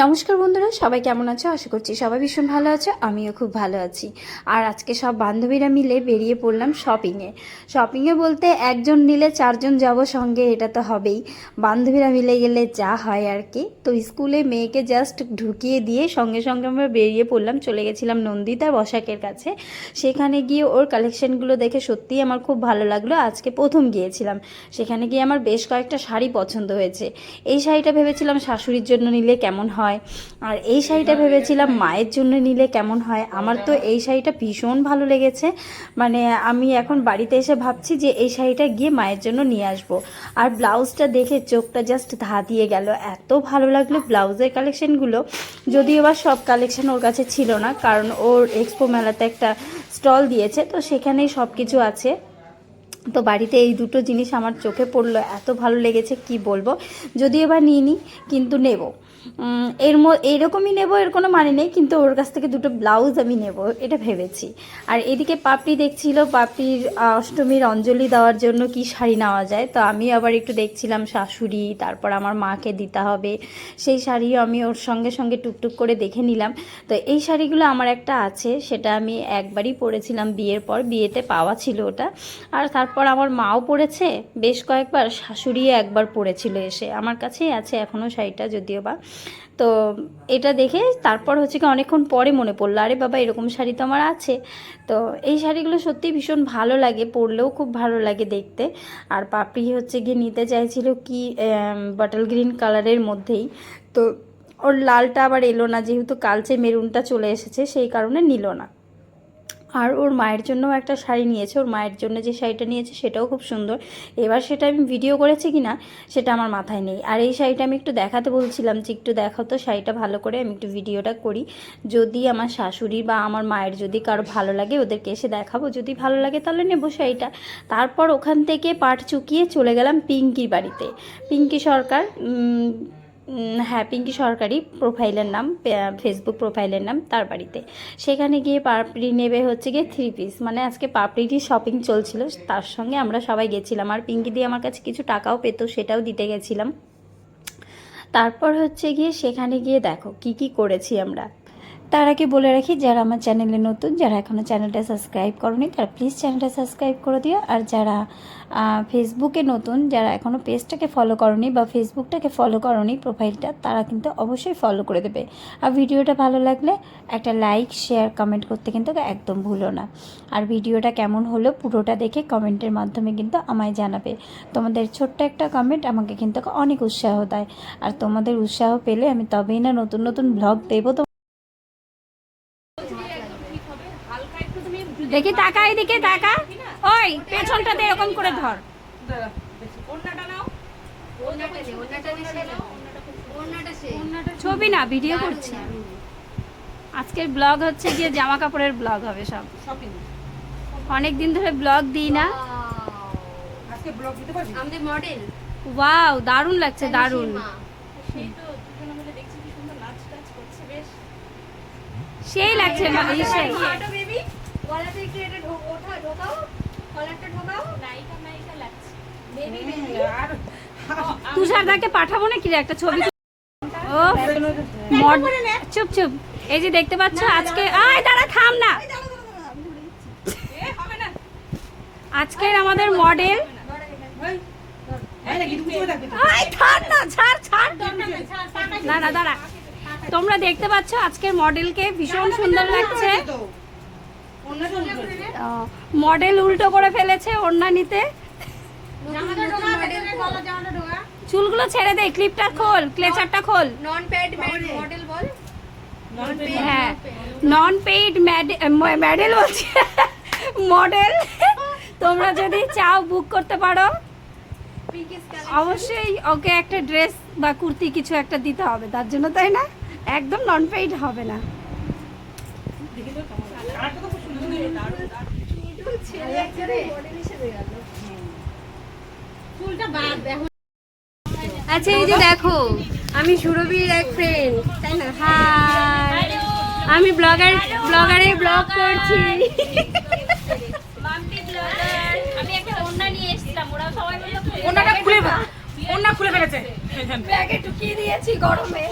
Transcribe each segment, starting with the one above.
নমস্কার বন্ধুরা, সবাই কেমন আছো? আশা করছি সবাই ভীষণ ভালো আছো, আমিও খুব ভালো আছি। আর আজকে সব বান্ধবীরা মিলে বেরিয়ে পড়লাম শপিংয়ে শপিংয়ে বলতে একজন নিলে চারজন যাব সঙ্গে, এটা তো হবেই। বান্ধবীরা মিলে গেলে যা হয় আর কি। তো স্কুলে মেয়েকে জাস্ট ঢুকিয়ে দিয়ে সঙ্গে সঙ্গে আমরা বেরিয়ে পড়লাম, চলে গেছিলাম নন্দিতা বসাকের কাছে। সেখানে গিয়ে ওর কালেকশনগুলো দেখে সত্যিই আমার খুব ভালো লাগল। আজকে প্রথম গিয়েছিলাম। সেখানে গিয়ে আমার বেশ কয়েকটা শাড়ি পছন্দ হয়েছে। এই শাড়িটা ভেবেছিলাম শাশুড়ির জন্য নিলে কেমন হয় আর এই শাড়িটা ভেবেছিলাম মায়ের জন্য নিলে কেমন হয়? আমার তো এই শাড়িটা ভীষণ ভালো লেগেছে। মানে আমি এখন বাড়িতে এসে ভাবছি যে এই শাড়িটা গিয়ে মায়ের জন্য নিয়ে আসব। আর ব্লাউজটা দেখে চোখটা জাস্ট ধা দিয়ে গেল। এত ভালো লাগল ব্লাউজের কালেকশানগুলো। যদিও বা সব কালেকশান ওর কাছে ছিল না, কারণ ওর এক্সপো মেলাতে একটা স্টল দিয়েছে, তো সেখানেই সব কিছু আছে। তো বাড়িতে এই দুটো জিনিস আমার চোখে পড়ল, এত ভালো লেগেছে, কি বলব? যদি এবার বা নিইনি কিন্তু নেব। এর ম, এরকমই নেব, এর কোনো মানে নেই, কিন্তু ওর কাছ থেকে দুটো ব্লাউজ আমি নেব, এটা ভেবেছি। আর এদিকে পাপড়ি দেখছিল, পাপড়ির অষ্টমীর অঞ্জলি দেওয়ার জন্য কি শাড়ি নেওয়া যায়, তো আমি আবার একটু দেখছিলাম শাশুড়ি, তারপর আমার মাকে দিতে হবে। সেই শাড়িও আমি ওর সঙ্গে সঙ্গে টুকটুক করে দেখে নিলাম। তো এই শাড়িগুলো আমার একটা আছে, সেটা আমি একবারই পরেছিলাম বিয়ের পর, বিয়েতে পাওয়া ছিল ওটা। আর তারপর আমার মাও পরেছে বেশ কয়েকবার শাশুড়ি একবার পরেছিল এসে। আমার কাছেই আছে এখনও শাড়িটা যদিও বা। তো এটা দেখে তারপর হচ্ছে কি অনেকক্ষণ পরে মনে পড়ল, আরে বাবা, এরকম শাড়ি তো আমার আছে। তো এই শাড়িগুলো সত্যি ভীষণ ভালো লাগে, পরলেও খুব ভালো লাগে দেখতে। আর পাপড়ি হচ্ছে গিয়ে নিতে চাইছিল কি বাটল গ্রিন কালারের মধ্যেই। তো ওর লালটা আবার এলো না, যেহেতু কালচে মেরুনটা চলে এসেছে, সেই কারণে নিল না। আর ওর মায়ের জন্যও একটা শাড়ি নিয়েছে, ওর মায়ের জন্য যে শাড়িটা নিয়েছে সেটাও খুব সুন্দর। এবার সেটা আমি ভিডিও করেছি কি না সেটা আমার মাথায় নেই। আর এই শাড়িটা আমি একটু দেখাতে বলছিলাম যে, একটু দেখাও তো শাড়িটা ভালো করে, আমি একটু ভিডিওটা করি। যদি আমার শাশুড়ি বা আমার মায়ের যদি কারও ভালো লাগে, ওদেরকে এসে দেখাবো। যদি ভালো লাগে, তাহলে নেব শাড়িটা। তারপর ওখান থেকে পাট চুকিয়ে চলে গেলাম পিঙ্কির বাড়িতে। পিঙ্কি সরকার হ্যাঁ পিঙ্কি সরকারি প্রোফাইলের নাম ফেসবুক প্রোফাইলের নাম তার বাড়িতে। সেখানে গিয়ে পাপড়ি নেবে হচ্ছে গিয়ে থ্রি পিস মানে আজকে পাপড়িরই শপিং চলছিল, তার সঙ্গে আমরা সবাই গেছিলাম। আর পিঙ্কি দিয়ে আমার কাছে কিছু টাকাও পেত, সেটাও দিতে গেছিলাম। তারপর হচ্ছে গিয়ে সেখানে গিয়ে দেখো কি কি করেছি আমরা। তার আগে বলে রাখি, যারা আমার চ্যানেলে নতুন, যারা এখনও চ্যানেলটা সাবস্ক্রাইব করনি, তারা প্লিজ চ্যানেলটা সাবস্ক্রাইব করে দিও। আর যারা ফেসবুকে নতুন, যারা এখনও পেজটাকে ফলো করনি বা ফেসবুকটাকে ফলো করনি প্রোফাইলটা তারা কিন্তু অবশ্যই ফলো করে দেবে। আর ভিডিওটা ভালো লাগলে একটা লাইক শেয়ার কমেন্ট করতে কিন্তু একদম ভুলো না। আর ভিডিওটা কেমন হলো পুরোটা দেখে কমেন্টের মাধ্যমে কিন্তু আমায় জানাবে। তোমাদের ছোট্ট একটা কমেন্ট আমাকে কিন্তু অনেক উৎসাহ দেয়। আর তোমাদের উৎসাহ পেলে আমি তবেই না নতুন নতুন ব্লগ দেবো তো দেখি টাকা এদিকে টাকা ওই পেছনটাতে এরকম করে ধর। ছবি না ভিডিও করছি। আজকের ব্লগ হচ্ছে গিয়ে জামা কাপড়ের ব্লগ হবে সব। অনেক দিন ধরে ব্লগ দিই না। আজকে ব্লগ দিতে পারবি? আমাদের মডেল ওয়াও দারুণ লাগছে দারুণ। সেই লাগছে মানে সেই বেবি গলাতে একটু এটা ঢো- ওঠা ঢোকাও? কলারটা ঢোকাও? নায়িকা নায়িকা লাগছে। বেবি বেবি আর তুষারদাকে পাঠাবো নাকি রে? একটা ছবি ও মড- চুপ চুপ। এই যে দেখতে পাচ্ছ আজকে আয় দাঁড়া থাম না। আজকের আমাদের মডেল না ছাড় ছাড়। না দাঁড়া। তোমরা দেখতে পাচ্ছ আজকের মডেলকে ভীষণ সুন্দর লাগছে। মডেল উল্টো করে ফেলেছে ওড়না নিতে। চুলগুলো ছেড়ে দে ক্লিপটা খোল ক্লেচারটা খোল। নন প্যাড মডেল বল। হ্যাঁ। নন পেইড মেডেল বলছি। মডেল। তোমরা যদি চাও বুক করতে পারো। অবশ্যই ওকে একটা ড্রেস বা কুর্তি কিছু একটা দিতে হবে। তার জন্য তাই না? একদম নন পেইড হবে না। আচ্ছা এই যে দেখো আমি সুরভির এক ফ্রেন্ড তাই না? হাই আমি ব্লগার ব্লগারে ব্লগ করছি। আমি একটা ওন্না নিয়ে এসেছিলাম ওরা সবাই মিলে ওনাটা খুলে ফেল- ওনা খুলে ফেলেছে। ব্যাগে ঢুকিয়ে দিয়েছি গরমে।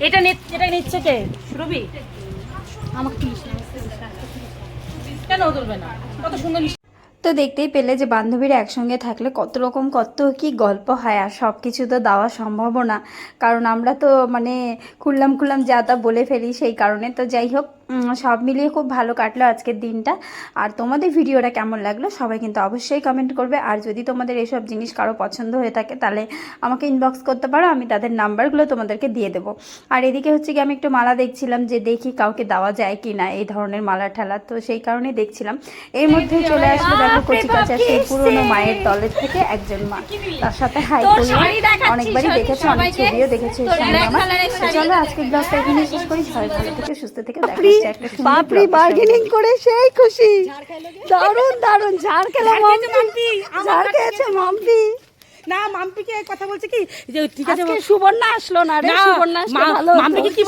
এটা এটা নিচ্ছে কে? সুরভি? আমাকে তুলিস না তুলবে না। কত সুন্দর তো দেখতেই পেলে যে বান্ধবীরা একসঙ্গে থাকলে কত রকম কত কি গল্প হয় আর সব কিছু তো দেওয়া সম্ভব না। কারণ আমরা তো মানে খুললাম খুললাম যা তা বলে ফেলি সেই কারণে। তো যাই হোক সব মিলিয়ে খুব ভালো কাটলো আজকের দিনটা। আর তোমাদের ভিডিওটা কেমন লাগল সবাই কিন্তু অবশ্যই কমেন্ট করবে। আর যদি তোমাদের এসব জিনিস কারও পছন্দ হয়ে থাকে তাহলে আমাকে ইনবক্স করতে পারো আমি তাদের নাম্বারগুলো তোমাদেরকে দিয়ে দেবো। আর এদিকে হচ্ছে কি আমি একটু মালা দেখছিলাম যে দেখি কাউকে দেওয়া যায় কি না এই ধরনের মালা ঠালা। তো সেই কারণে দেখছিলাম। এর মধ্যে চলে আসলো দেখো কচি কাচা সেই পুরনো মায়ের দলের থেকে একজন মা। তার সাথে হাই করলাম অনেকবারই দেখেছ অনেক ছবিও দেখেছ আমার। চলো আজকের ব্লগটা এখানে শেষ করি। সবাই ভালো থেকে সুস্থ থেকে দেখা সঙ্গে। বার্গেনিং করে সেই খুশি। দারুণ দারুণ ঝাড় খেলো মাম্পি। ঝাড় খেয়েছে মাম্পি। না মাম্পিকে কথা বলছে কি? যে ঠিক আছে সুবর্ণা আসলো না রে সুবর্ণা আসলো ভালো মাম্পিকে কি